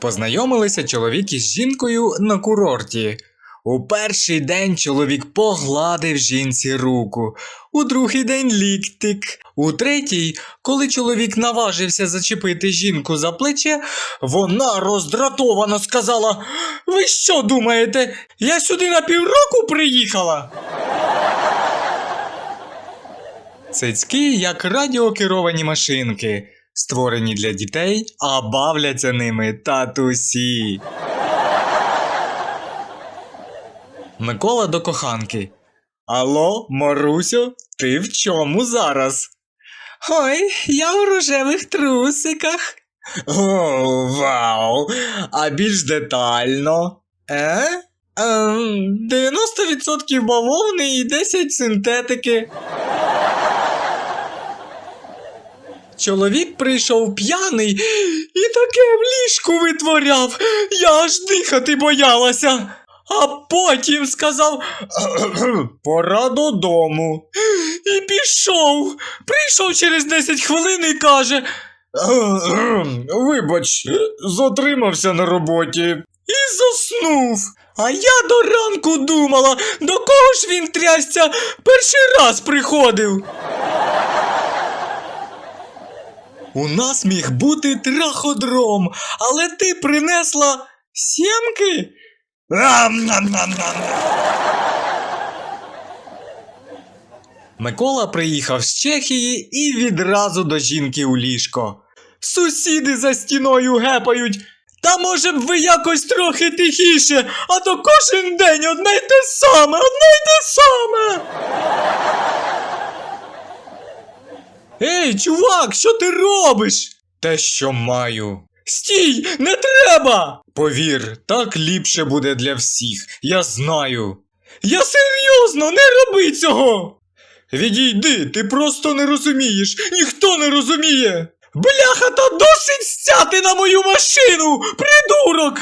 Познайомилися чоловік із жінкою на курорті. У перший день чоловік погладив жінці руку, у другий день ліктик. У третій, коли чоловік наважився зачепити жінку за плече, вона роздратовано сказала: Ви що думаєте, я сюди на півроку приїхала? Цицьки як радіокеровані машинки, створені для дітей, а бавляться ними татусі. Микола до коханки. Алло, Марусю, ти в чому зараз? Ой, я у рожевих трусиках. О, вау! А більш детально. Е? Ем, 90% бавовни і 10 синтетики. Чоловік прийшов п'яний і таке в ліжку витворяв. Я аж дихати боялася. А потім сказав пора додому. І пішов. Прийшов через 10 хвилин і каже. Вибач, затримався на роботі. І заснув. А я до ранку думала, до кого ж він трясся перший раз приходив. У нас міг бути траходром, але ти принесла сімки. Микола приїхав з Чехії і відразу до жінки у ліжко. Сусіди за стіною гепають. Та може б ви якось трохи тихіше, а то кожен день одне й те саме, одне й те саме. Ей, чувак, що ти робиш? Те, що маю. Стій, не треба! Повір, так ліпше буде для всіх, я знаю. Я серйозно, не роби цього! Відійди, ти просто не розумієш, ніхто не розуміє. Бляха, та досить стяти на мою машину, придурок!